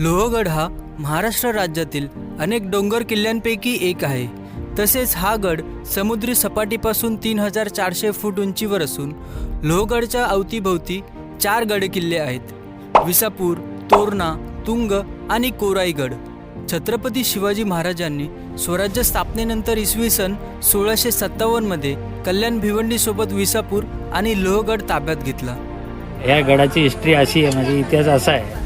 लोहगड हा महाराष्ट्र राज्यातील अनेक डोंगर किल्ल्यांपैकी एक आहे. तसेच हा गड समुद्री सपाटीपासून तीन हजार चारशे फूट उंचीवर असून लोहगडच्या अवतीभोवती चार गडकिल्ले आहेत. विसापूर तोरणा तुंग आणि कोराईगड छत्रपती शिवाजी महाराजांनी स्वराज्य स्थापनेनंतर इसवी सन सोळाशे सत्तावन्नमध्ये कल्याण भिवंडीसोबत विसापूर आणि लोहगड ताब्यात घेतला. या गडाची हिस्ट्री अशी आहे म्हणजे इतिहास असा आहे.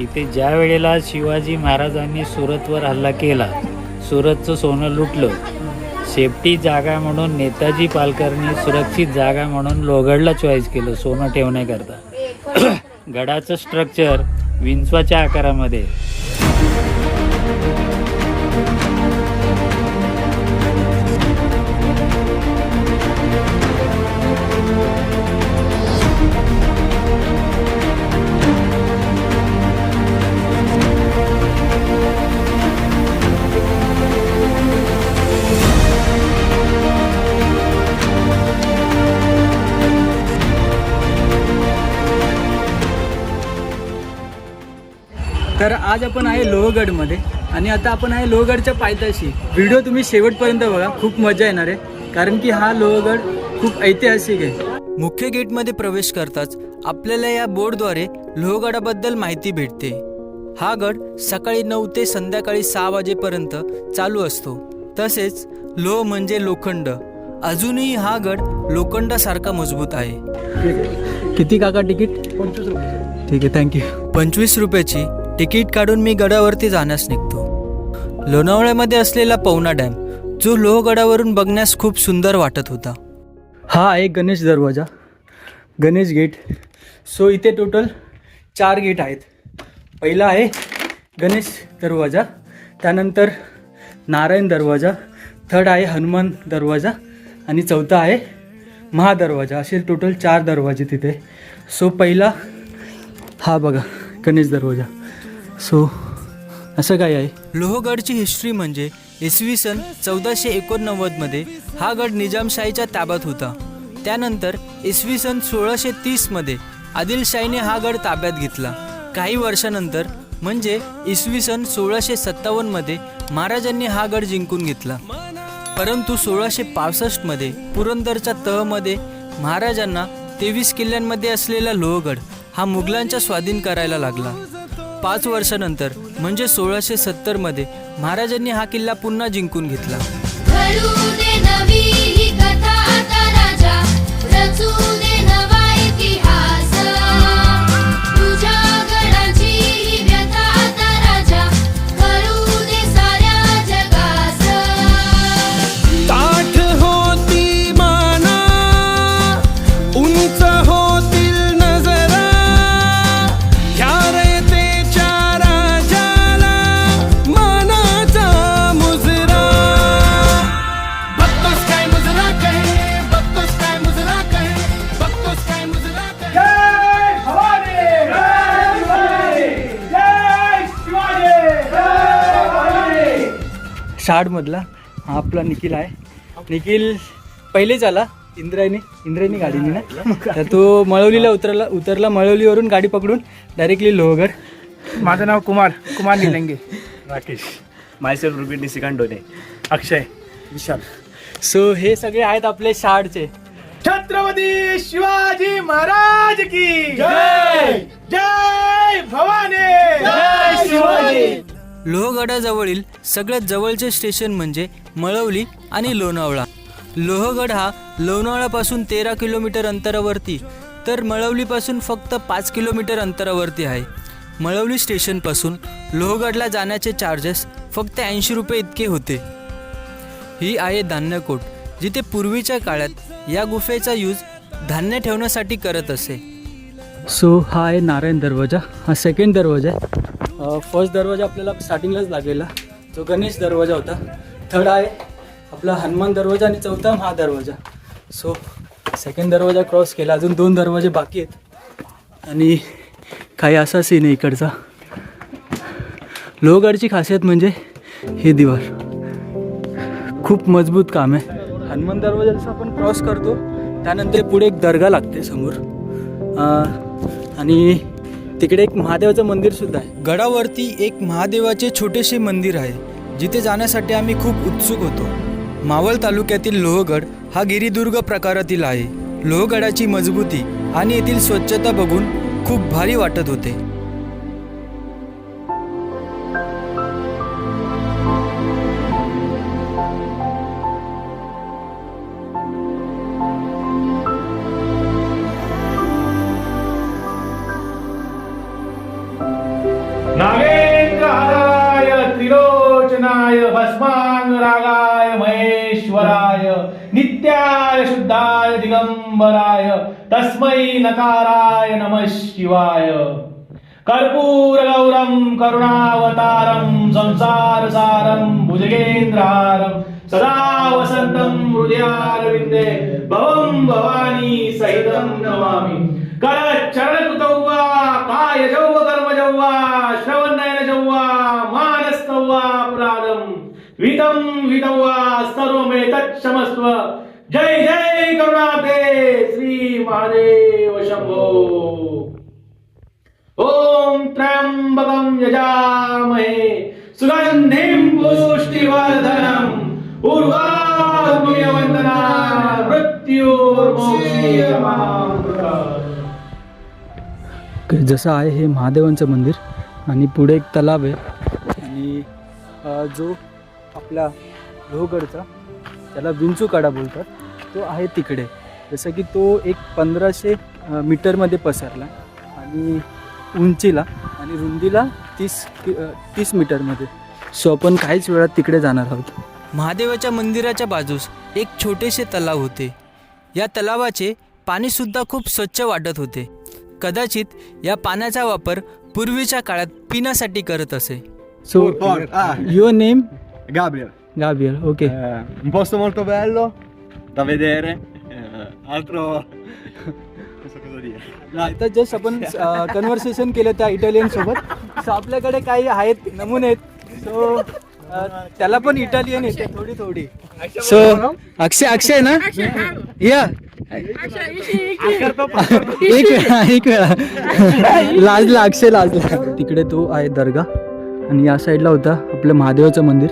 इथे ज्या वेळेला शिवाजी महाराजांनी सुरतवर हल्ला केला सुरतचं सोनं लुटलं सेफ्टी जागा म्हणून नेताजी पालकरनी सुरक्षित जागा म्हणून लोगडला चॉईस केलं सोनं ठेवण्याकरता. गडाचं स्ट्रक्चर विंचवाच्या आकारामध्ये. तर आज आपण आहे लोहगडमध्ये आणि आता आपण आहे लोहगडच्या पायथ्याशी. व्हिडिओ तुम्ही शेवटपर्यंत बघा खूप मजा येणार आहे. कारण की हा लोहगड खूप ऐतिहासिक आहे. मुख्य गेटमध्ये प्रवेश करताच आपल्याला या बोर्डद्वारे लोहगडाबद्दल माहिती भेटते. हा गड सकाळी नऊ ते संध्याकाळी सहा वाजेपर्यंत चालू असतो. तसेच लोह म्हणजे लोखंड. अजूनही हा गड लोखंडासारखा मजबूत आहे. किती काका तिकीट? पंचवीस रुपये. ठीक आहे थँक्यू पंचवीस रुपयाची तिकीट काढून मी गडावरती जाण्यास निघतो. लोणावळ्यामध्ये असलेला पवना डॅम जो लोहगडावरून बघण्यास खूप सुंदर वाटत होता. हा आहे गणेश दरवाजा. गणेश गेट. सो इथे टोटल चार गेट आहेत. पहिला आहे गणेश दरवाजा त्यानंतर नारायण दरवाजा थर्ड आहे हनुमान दरवाजा आणि चौथा आहे महादरवाजा. असे टोटल चार दरवाजे तिथे. सो पहिला हा बघा गणेश दरवाजा. सो असं काय आहे? लोहगडची हिस्ट्री म्हणजे इसवी सन चौदाशे एकोणनव्वदमध्ये हा गड निजामशाहीच्या ताब्यात होता. त्यानंतर इसवी सन सोळाशे तीसमध्ये आदिलशाहीने हा गड ताब्यात घेतला. काही वर्षानंतर म्हणजे इसवी सन सोळाशे सत्तावन्नमध्ये महाराजांनी हा गड जिंकून घेतला. परंतु सोळाशे पासष्टमध्ये पुरंदरच्या तहमध्ये महाराजांना तेवीस किल्ल्यांमध्ये असलेला लोहगड हा मुघलांच्या स्वाधीन करायला लागला. पाच वर्षानंतर म्हणजे सोळाशे सत्तरमध्ये महाराजांनी हा किल्ला पुन्हा जिंकून घेतला. घडू दे नवी ही कथा आता राजा रचू दे शाडमधला हा आपला निखिल आहे. निखिल पहिलेच आला इंद्रायणी इंद्रायणी गाडीने ना? तर तो मळवलीला उतरला उतरला मळवलीवरून गाडी पकडून डायरेक्टली लोहगड. माझं नाव कुमार कुमार निलंगे. राकेश मायसेल्फ रुपीट निशिकांत डोने अक्षय विशाल. सो हे सगळे आहेत आपले शाडचे. छत्रपती शिवाजी महाराज की जय! जय भवानी! जय शिवाजी! लोहगडाजवळील सगळ्यात जवळचे स्टेशन म्हणजे मळवली आणि लोणावळा. लोहगड हा लोणावळापासून तेरा किलोमीटर अंतरावरती तर मळवलीपासून फक्त पाच किलोमीटर अंतरावरती आहे. मळवली स्टेशनपासून लोहगडला जाण्याचे चार्जेस फक्त ऐंशी रुपये इतके होते. ही आहे धान्यकोट जिथे पूर्वीच्या काळात या गुफेचा यूज धान्य ठेवण्यासाठी करत असे. सो हा आहे नारायण दरवाजा. हा सेकंड दरवाजा आहे. फर्स्ट दरवाजा आपल्याला स्टार्टिंगलाच लागलेला. जो गणेश दरवाजा होता. थर्ड आहे आपला हनुमान दरवाजा आणि चौथा हा दरवाजा. सो सेकंड दरवाजा क्रॉस केला. अजून दोन दरवाजे बाकी आहेत. आणि काही असा सीन आहे इकडचा. लोहगडची खासियत म्हणजे हे दिवार. खूप मजबूत काम आहे. हनुमान दरवाजा जसं आपण क्रॉस करतो त्यानंतर पुढे एक दर्गा लागते समोर. आणि तिकडे एक महादेवाचं मंदिर सुद्धा आहे. गडावरती एक महादेवाचे छोटेसे मंदिर आहे जिथे जाण्यासाठी आम्ही खूप उत्सुक होतो. मावळ तालुक्यातील लोहगड हा गिरिदुर्ग प्रकारातील आहे. लोहगडाची मजबूती आणि येथील स्वच्छता बघून खूप भारी वाटत होते. परमेश्वराय नित्याय शुद्धाय दिगंबराय तस्मै नकाराय नमः शिवाय. कर्पूर गौरम करुणावतारं संसारसारं भुजगेंद्रारम सदा वसन्तं हृदयारविन्दे भवं भवानी सहितं नमामि. करचरणकृतौ वा काय जौव कर्मजौ वा श्रवणनयनजौ वा मानस्तौ वा अपराधम् प्रादम वितम वितौवा समस्व जय जय करुणाते श्री महादेव शंभो. ओम त्र्यंबकम यजामहे. सुगन्धिं पुष्टिवर्धनम उर्वारुकवन्दना मृत्युर्मोक्षीयमामृतम् जसं आहे हे महादेवांचं मंदिर आणि पुढे एक तलाव आहे. आणि जो आपला लोहगडचा त्याला विंचूकाडा बोलतात. तो आहे तिकडे. जसं की तो एक पंधराशे मीटरमध्ये पसरला आणि उंचीला आणि रुंदीला तीस तीस मीटरमध्ये. सो आपण काहीच वेळात तिकडे जाणार आहोत. महादेवाच्या मंदिराच्या बाजूस एक छोटेसे तलाव होते. या तलावाचे पाणीसुद्धा खूप स्वच्छ वाटत होते. कदाचित या पाण्याचा वापर पूर्वीच्या काळात पिण्यासाठी करत असे. So your name Gabriel, okay eh, un posto molto bello da vedere, eh, altro. आता जस्ट आपण कन्व्हर्सेशन केलं त्या इटालियन सोबत. सो आपल्याकडे काही आहेत नमुने आहेत. सो त्याला पण इटालियन येते थोडी थोडी. सो अक्षय अक्षय ना? या. एक वेळा एक वेळा. लाजला अक्षय लाजला. तिकडे तो आहे दर्गा. आणि या साईडला होता आपलं महादेवाचं मंदिर.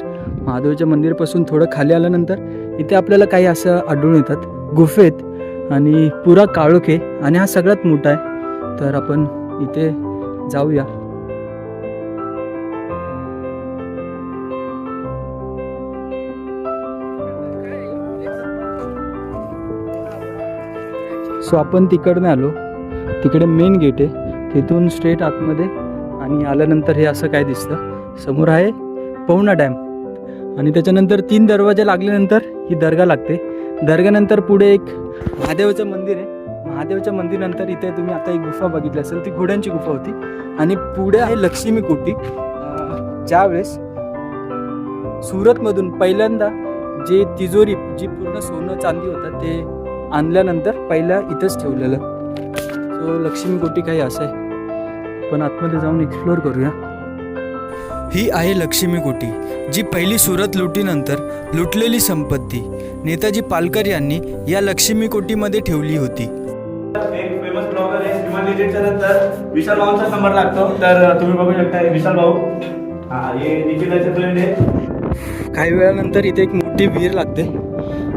महादेवाच्या मंदिरपासून थोडं खाली आल्यानंतर इथे आपल्याला काही असं आढळून येतात. गुफेत आणि पुरा काळोखे आणि हा सगळ्यात मोठा आहे. तर आपण इथे जाऊया. सो आपण तिकडनं आलो. तिकडे मेन गेट आहे. तिथून स्ट्रेट आतमध्ये आणि आल्यानंतर हे असं काय दिसतं. समोर आहे पवना डॅम आणि त्याच्यानंतर तीन दरवाजे लागल्यानंतर ही दर्गा लागते. दर्ग्यानंतर पुढे एक महादेवाचं मंदिर आहे. महादेवाच्या मंदिरानंतर इथे तुम्ही आता एक गुफा बघितली असेल ती घोड्यांची गुफा होती. आणि पुढे आहे लक्ष्मी कोटी ज्यावेळेस सुरतमधून पहिल्यांदा जे तिजोरी जी पूर्ण सोनं चांदी होतं ते आणल्यानंतर पहिल्या इथंच ठेवलेलं. सो लक्ष्मी कोटी काही असं आहे. पण आतमध्ये जाऊन एक्सप्लोअर करूया. ही आहे लक्ष्मी कोटी जी पहिली सुरत लुटीनंतर लुटलेली संपत्ती. नेताजी पालकर यांनी या लक्ष्मी कोटीमध्ये ठेवली होती. एक फेमस ब्लॉगर आहे नंतर विशाल भाऊंचा नंबर लागतो तर तुम्ही बघू शकता हे विशाल भाऊ हा हे फ्रेंड आहे काही वेळानंतर इथे एक मोठी विहीर लागते.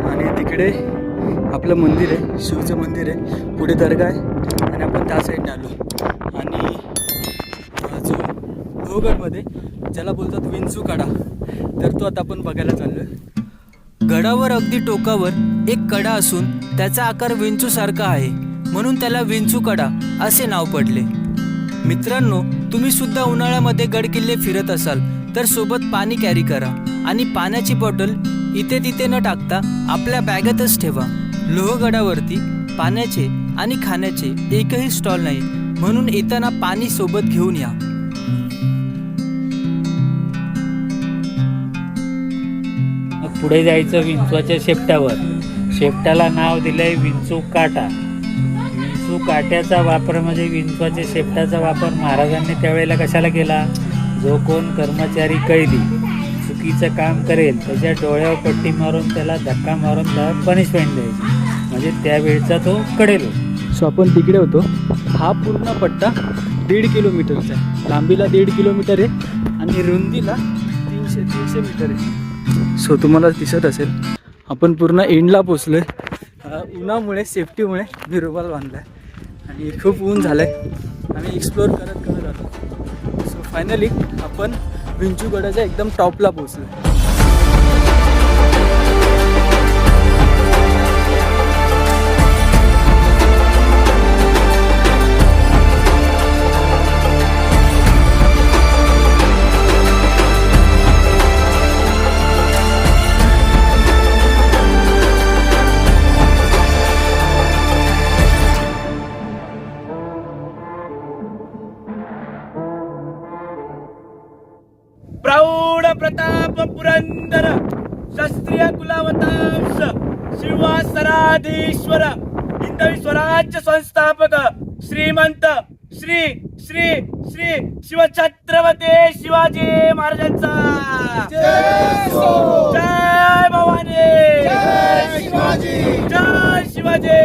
आणि तिकडे आपलं मंदिर आहे शिवचं मंदिर आहे. पुढे दर्गा आहे. आणि आपण त्या साईडने आलो. आणि अ, जो ज्याला बोलतात विंचूकडा तर तो आता आपण बघायला चाललो आहे गडावर अगदी टोकावर एक कडा असून त्याचा आकार विंचूसारखा आहे. म्हणून त्याला विंचूकडा असे नाव पडले. मित्रांनो तुम्ही सुद्धा उन्हाळ्यामध्ये गड किल्ले फिरत असाल तर सोबत पाणी कॅरी करा. आणि पाण्याची बॉटल इथे तिथे न टाकता आपल्या बॅगेतच ठेवा. लोहगडावरती पाण्याचे आणि खाण्याचे एकही स्टॉल नाही. म्हणून येताना पाणी सोबत घेऊन या. पुढे जायचं विंचवाच्या शेपटावर. शेपटाला नाव दिलंय विंचू काटा. विंचू काट्याचा वापर म्हणजे विंचवाच्या शेपटाचा वापर महाराजांनी त्यावेळेला कशाला केला? जो कोण कर्मचारी कैदी चुकीचं काम करेल त्याच्या डोळ्यावर पट्टी मारून त्याला धक्का मारून त्याला पनिशमेंट द्यायची. म्हणजे त्यावेळचा तो कडेल. सो आपण तिकडे होतो. हा पूर्ण पट्टा दीड किलोमीटरचा आहे. लांबीला दीड किलोमीटर आहे आणि रुंदीला तीनशे तीनशे मीटर आहे. सो तुम्हाला दिसत असेल. आपण पूर्ण एंडला पोचलो आहे उन्हामुळे सेफ्टीमुळे मी रुमाल बांधला आहे आणि खूप ऊन झालं आहे आम्ही एक्सप्लोअर करत करत आलो सो फायनली आपण विंचूगडाच्या एकदम टॉपला पोचलो आहे कुलावतांश शिवासराधीश्वर हिंदवी स्वराज्य संस्थापक श्रीमंत श्री श्री श्री शिवछत्रपती शिवाजी महाराजांचा. जय भवानी. जय शिवाजी. जय शिवाजी.